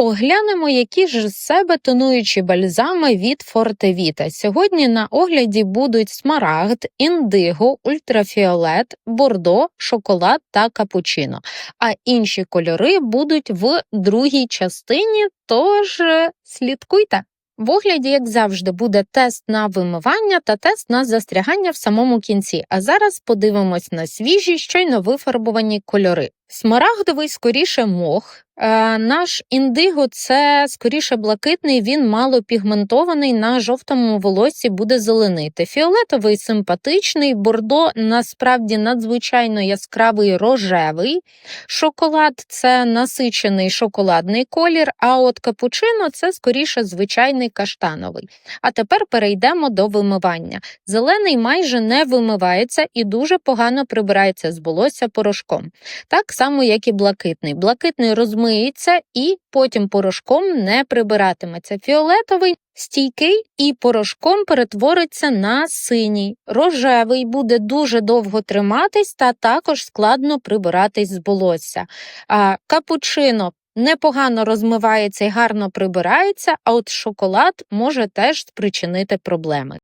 Оглянемо, які ж з себе тонуючі бальзами від Фортевіта. Сьогодні на огляді будуть смарагд, індиго, ультрафіолет, бордо, шоколад та капучино. А інші кольори будуть в другій частині, тож е, слідкуйте. В огляді, як завжди, буде тест на вимивання та тест на застрягання в самому кінці. А зараз подивимось на свіжі, щойно вифарбовані кольори. Смарагдовий скоріше мох. Е, наш індиго це скоріше блакитний, він мало пігментований, на жовтому волосі буде зеленити. Фіолетовий симпатичний, бордо насправді надзвичайно яскравий рожевий. Шоколад це насичений шоколадний колір, а от капучино це скоріше звичайний каштановий. А тепер перейдемо до вимивання. Зелений майже не вимивається і дуже погано прибирається з волосся порошком. Так само, як і блакитний. Блакитний розмиється і потім порошком не прибиратиметься. Фіолетовий стійкий і порошком перетвориться на синій. Рожевий буде дуже довго триматись та також складно прибиратись з волосся. А капучино непогано розмивається і гарно прибирається, а от шоколад може теж спричинити проблеми.